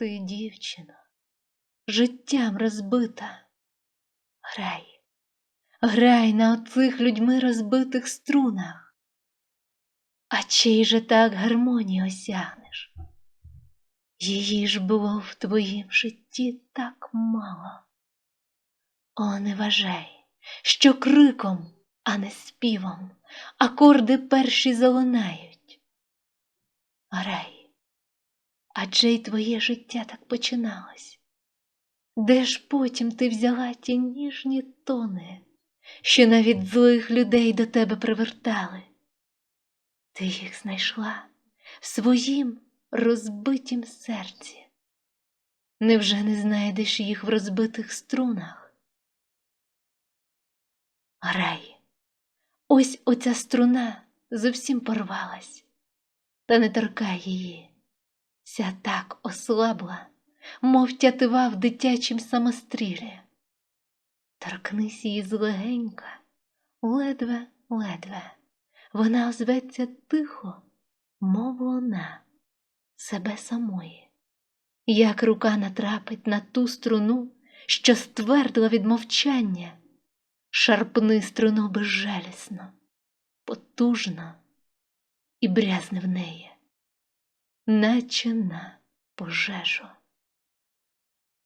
Ти, дівчино, життям розбита. Грай, грай на оцих людьми розбитих струнах. А чий же так гармонії осягнеш? Її ж було в твоїм житті так мало. О, не вважай, що криком, а не співом, акорди перші залунають. Грай, адже й твоє життя так починалось. Де ж потім ти взяла ті ніжні тони, що навіть злих людей до тебе привертали? Ти їх знайшла в своїм розбитім серці. Невже не знайдеш їх в розбитих струнах? Грай, ось оця струна зовсім порвалась, та не торкай її, ся так ослабла, мов тятива в дитячім самострілі. Торкнись її злегенька, ледве-ледве, вона озветься тихо, мов луна себе самої. Як рука натрапить на ту струну, що ствердила від мовчання, шарпни струну безжалісно, потужно і брязни в неї, наче на пожежу.